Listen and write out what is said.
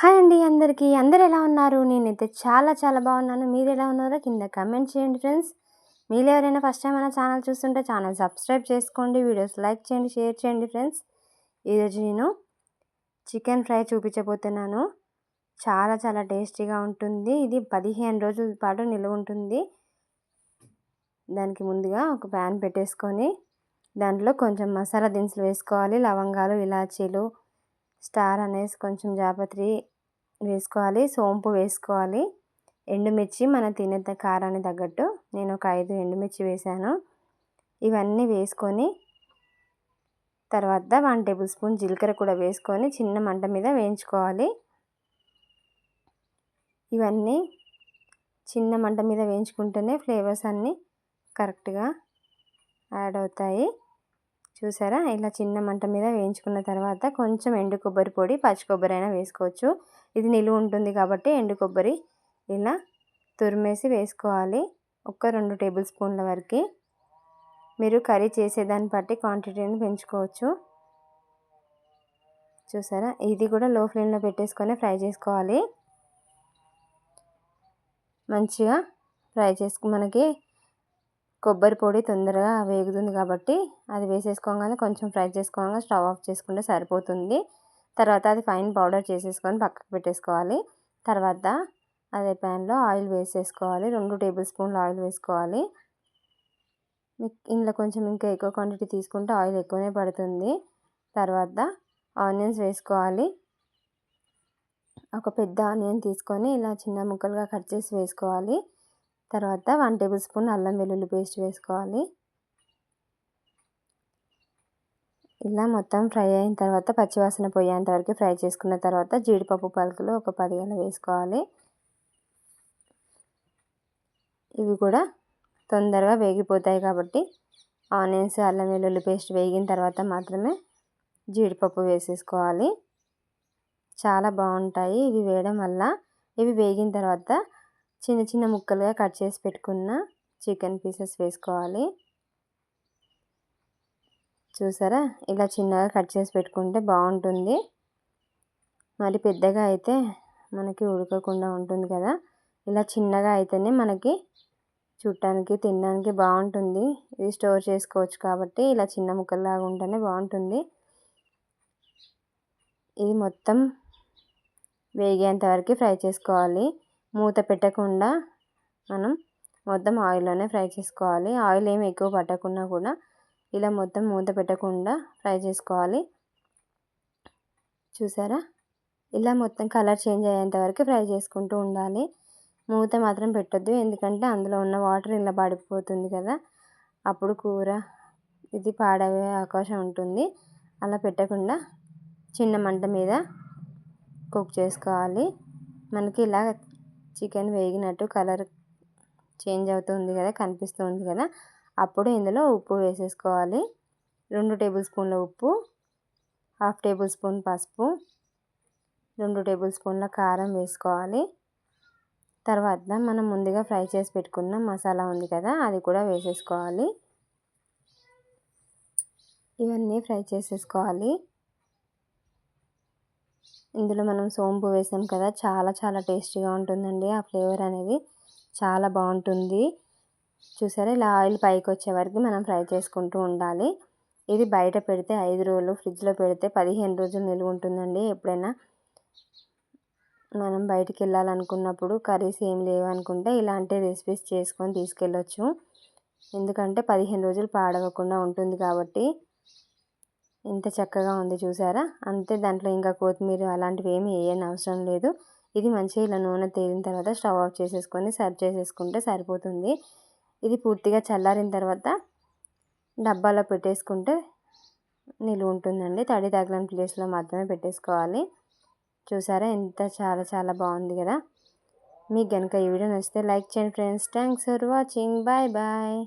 Hi అండి అందరికీ. అందరు ఎలా ఉన్నారు? నేనైతే చాలా చాలా బాగున్నాను. మీరు ఎలా ఉన్నారో కింద కమెంట్ చేయండి ఫ్రెండ్స్ మీరు ఎవరైనా ఫస్ట్ టైం మన ఛానల్ చూస్తుంటే ఛానల్ సబ్స్క్రైబ్ చేసుకోండి. వీడియోస్ లైక్ చేయండి షేర్ చేయండి ఫ్రెండ్స్ ఈరోజు నేను చికెన్ ఫ్రై చూపించబోతున్నాను. చాలా చాలా టేస్టీగా ఉంటుంది. ఇది పదిహేను రోజుల పాటు నిల్వ ఉంటుంది. దానికి ముందుగా ఒక ప్యాన్ పెట్టేసుకొని దాంట్లో కొంచెం మసాలా దినుసులు వేసుకోవాలి. లవంగాలు ఇలాచీలు స్టార్ అనేసి కొంచెం జాపత్రి వేసుకోవాలి సోంపు వేసుకోవాలి. ఎండుమిర్చి మన తినే కారాన్ని తగ్గట్టు నేను ఒక ఐదు ఎండుమిర్చి వేసాను. ఇవన్నీ వేసుకొని తర్వాత వన్ టేబుల్ స్పూన్ జీలకర్ర కూడా వేసుకొని చిన్న మంట మీద వేయించుకోవాలి. ఇవన్నీ చిన్న మంట మీద వేయించుకుంటేనే ఫ్లేవర్స్ అన్నీ కరెక్ట్గా యాడ్ అవుతాయి. చూసారా? ఇలా చిన్న మంట మీద వేయించుకున్న తర్వాత కొంచెం ఎండు కొబ్బరి పొడి పచ్చి కొబ్బరి అయినా వేసుకోవచ్చు. ఇది నిలువ ఉంటుంది కాబట్టి ఎండు కొబ్బరి ఇలా తురిమేసి వేసుకోవాలి. ఒక రెండు టేబుల్ స్పూన్ల వరకు. మీరు కర్రీ చేసేదాన్ని బట్టి క్వాంటిటీని పెంచుకోవచ్చు. చూసారా? ఇది కూడా లో ఫ్లేమ్లో పెట్టేసుకొని ఫ్రై చేసుకోవాలి. మంచిగా ఫ్రై చేసుకు మనకి కొబ్బరి పొడి తొందరగా వేగుతుంది కాబట్టి అది వేసేసుకోగానే కొంచెం ఫ్రై చేసుకోగానే స్టవ్ ఆఫ్ చేసుకుంటే సరిపోతుంది. తర్వాత అది ఫైన్ పౌడర్ చేసేసుకొని పక్కకు పెట్టేసుకోవాలి. తర్వాత అదే ప్యాన్లో ఆయిల్ వేసేసుకోవాలి. రెండు టేబుల్ స్పూన్లు ఆయిల్ వేసుకోవాలి. ఇందులో కొంచెం ఇంకా ఎక్కువ క్వాంటిటీ తీసుకుంటే ఆయిల్ ఎక్కువనే పడుతుంది. తర్వాత ఆనియన్స్ వేసుకోవాలి. ఒక పెద్ద ఆనియన్ తీసుకొని ఇలా చిన్న ముక్కలుగా కట్ చేసి వేసుకోవాలి. తర్వాత వన్ టేబుల్ స్పూన్ అల్లం వెల్లుల్లి పేస్ట్ వేసుకోవాలి. ఇలా మొత్తం ఫ్రై అయిన తర్వాత పచ్చివాసన పోయేంత వరకు ఫ్రై చేసుకున్న తర్వాత జీడిపప్పు పలుకులు ఒక పదిహేను వేసుకోవాలి. ఇవి కూడా తొందరగా వేగిపోతాయి కాబట్టి ఆనియన్స్ అల్లం వెల్లుల్లి పేస్ట్ వేగిన తర్వాత మాత్రమే జీడిపప్పు వేసేసుకోవాలి. చాలా బాగుంటాయి ఇవి వేయడం వల్ల. ఇవి వేగిన తర్వాత చిన్న చిన్న ముక్కలుగా కట్ చేసి పెట్టుకున్న చికెన్ పీసెస్ వేసుకోవాలి. చూసారా? ఇలా చిన్నగా కట్ చేసి పెట్టుకుంటే బాగుంటుంది. మరి పెద్దగా అయితే మనకి ఉడకకుండా ఉంటుంది కదా? ఇలా చిన్నగా అయితేనే మనకి చుట్టానికి తినడానికి బాగుంటుంది. ఇది స్టోర్ చేసుకోవచ్చు కాబట్టి ఇలా చిన్న ముక్కల్లాగా ఉంటేనే బాగుంటుంది. ఇది మొత్తం వేగేంత వరకు ఫ్రై చేసుకోవాలి. మూత పెట్టకుండా మనం మొత్తం ఆయిల్లోనే ఫ్రై చేసుకోవాలి. ఆయిల్ ఏమి ఎక్కువ పట్టకుండా కూడా ఇలా మొత్తం మూత పెట్టకుండా ఫ్రై చేసుకోవాలి. చూసారా? ఇలా మొత్తం కలర్ చేంజ్ అయ్యేంత వరకు ఫ్రై చేసుకుంటూ ఉండాలి. మూత మాత్రం పెట్టొద్దు ఎందుకంటే అందులో ఉన్న వాటర్ ఇలా పడిపోతుంది కదా. అప్పుడు కూర ఇది పాడవే అవకాశం ఉంటుంది. అలా పెట్టకుండా చిన్న మంట మీద కుక్ చేసుకోవాలి. మనకి ఇలా చికెన్ వేగినట్టు కలర్ చేంజ్ అవుతుంది కదా కనిపిస్తుంది కదా. అప్పుడు ఇందులో ఉప్పు వేసేసుకోవాలి. రెండు టేబుల్ స్పూన్ల ఉప్పు హాఫ్ టేబుల్ స్పూన్ పసుపు రెండు టేబుల్ స్పూన్ల కారం వేసుకోవాలి. తర్వాత మనం ముందుగా ఫ్రై చేసి పెట్టుకున్న మసాలా ఉంది కదా అది కూడా వేసేసుకోవాలి. ఇవన్నీ ఫ్రై చేసేసుకోవాలి. ఇందులో మనం సోంపు వేసాం కదా చాలా చాలా టేస్టీగా ఉంటుందండి. ఆ ఫ్లేవర్ అనేది చాలా బాగుంటుంది. చూసారా? ఇలా ఆయిల్ పైకి వచ్చే వరకు మనం ఫ్రై చేసుకుంటూ ఉండాలి. ఇది బయట పెడితే ఐదు రోజులు ఫ్రిడ్జ్లో పెడితే పదిహేను రోజులు నిలువ ఉంటుందండి. ఎప్పుడైనా మనం బయటికి వెళ్ళాలనుకున్నప్పుడు కర్రీస్ ఏం లేవు అనుకుంటే ఇలాంటి రెసిపీస్ చేసుకొని తీసుకెళ్ళొచ్చు. ఎందుకంటే పదిహేను రోజులు పాడవకుండా ఉంటుంది కాబట్టి ఎంత చక్కగా ఉంది చూసారా? అంతే దాంట్లో ఇంకా కొత్తిమీర అలాంటివి ఏమి వేయని అవసరం లేదు. ఇది మంచిగా ఇలా నూనె తేలిన తర్వాత స్టవ్ ఆఫ్ చేసేసుకొని సర్వ్ చేసేసుకుంటే సరిపోతుంది. ఇది పూర్తిగా చల్లారిన తర్వాత డబ్బాలో పెట్టేసుకుంటే నిలువ ఉంటుందండి. తడి తగిలిన ప్లేస్లో మాత్రమే పెట్టేసుకోవాలి. చూసారా? ఎంత చాలా చాలా బాగుంది కదా? మీకు కనుక ఈ వీడియో నచ్చితే లైక్ చేయండి friends. Thanks for watching. Bye bye.